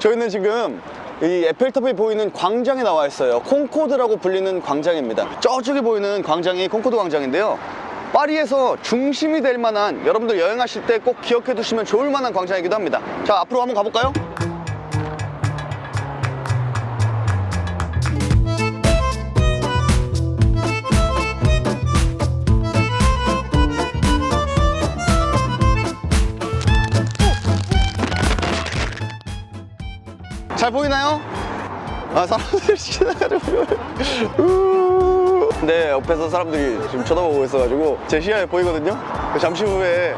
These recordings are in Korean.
저희는 지금 이 에펠탑이 보이는 광장에 나와 있어요. 콩코드라고 불리는 광장입니다. 저쪽에 보이는 광장이 콩코드 광장인데요. 파리에서 중심이 될 만한 여러분들 여행하실 때 꼭 기억해 두시면 좋을 만한 광장이기도 합니다. 자, 앞으로 한번 가볼까요? 잘 보이나요? 아 사람들이 지나가려고 네 옆에서 사람들이 지금 쳐다보고 있어가지고 제 시야에 보이거든요 잠시 후에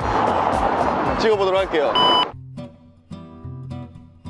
찍어보도록 할게요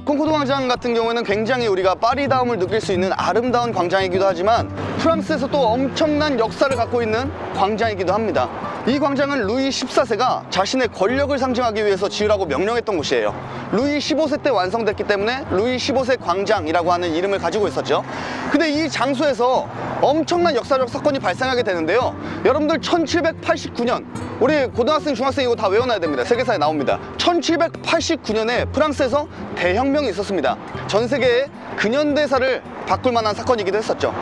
콩코드 광장 같은 경우에는 굉장히 우리가 파리다움을 느낄 수 있는 아름다운 광장이기도 하지만 프랑스에서 또 엄청난 역사를 갖고 있는 광장이기도 합니다. 이 광장은 루이 14세가 자신의 권력을 상징하기 위해서 지으라고 명령했던 곳이에요. 루이 15세 때 완성됐기 때문에 루이 15세 광장이라고 하는 이름을 가지고 있었죠. 근데 이 장소에서 엄청난 역사적 사건이 발생하게 되는데요. 여러분들 1789년 우리 고등학생, 중학생 이거 다 외워놔야 됩니다. 세계사에 나옵니다. 1789년에 프랑스에서 대혁명이 있었습니다. 전 세계의 근현대사를 바꿀 만한 사건이기도 했었죠.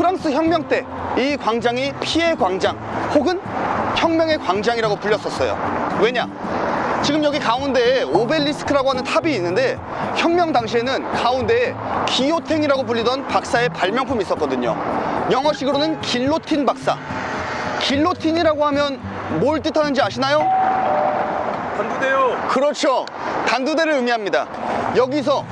프랑스 혁명 때 이 광장이 피해 광장 혹은 혁명의 광장이라고 불렸었어요. 왜냐? 지금 여기 가운데에 오벨리스크라고 하는 탑이 있는데 혁명 당시에는 가운데에 기요탱이라고 불리던 박사의 발명품이 있었거든요. 영어식으로는 길로틴 박사. 길로틴이라고 하면 뭘 뜻하는지 아시나요? 단두대요. 그렇죠. 단두대를 의미합니다. 여기서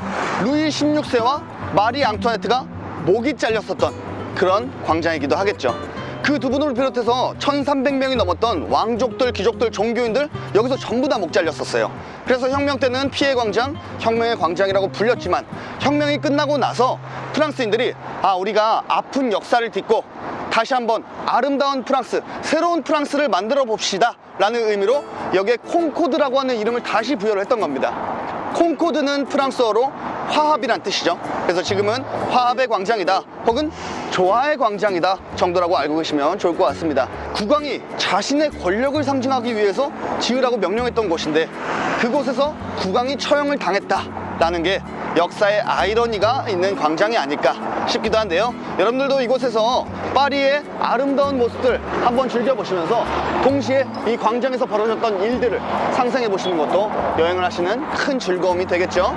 루이 16세와 마리 앙투아네트가 목이 잘렸었던 그런 광장이기도 하겠죠. 그 두 분을 비롯해서 1,300명이 넘었던 왕족들, 귀족들, 종교인들 여기서 전부 다 목 잘렸었어요. 그래서 혁명 때는 피해 광장, 혁명의 광장이라고 불렸지만 혁명이 끝나고 나서 프랑스인들이 아 우리가 아픈 역사를 딛고 다시 한번 아름다운 프랑스, 새로운 프랑스를 만들어 봅시다. 라는 의미로 여기에 콩코드라고 하는 이름을 다시 부여를 했던 겁니다. 콩코드는 프랑스어로 화합이란 뜻이죠. 그래서 지금은 화합의 광장이다 혹은 조화의 광장이다 정도라고 알고 계시면 좋을 것 같습니다. 국왕이 자신의 권력을 상징하기 위해서 지으라고 명령했던 곳인데 그곳에서 국왕이 처형을 당했다라는 게 역사의 아이러니가 있는 광장이 아닐까 싶기도 한데요. 여러분들도 이곳에서 파리의 아름다운 모습들 한번 즐겨보시면서 동시에 이 광장에서 벌어졌던 일들을 상상해 보시는 것도 여행을 하시는 큰 즐거움이 되겠죠.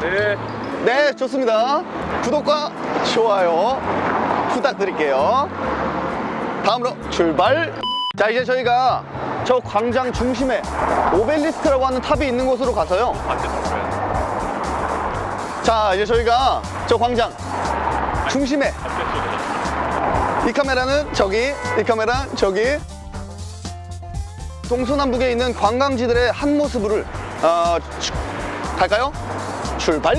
네. 네, 좋습니다. 구독과 좋아요 부탁드릴게요. 다음으로 출발! 자, 이제 저희가 저 광장 중심에 오벨리스크라고 하는 탑이 있는 곳으로 가서요. 자, 이제 저희가 저 광장 중심에 이 카메라는 저기, 이 카메라는 저기 동서남북에 있는 관광지들의 한 모습을 어, 주- 갈까요? 출발!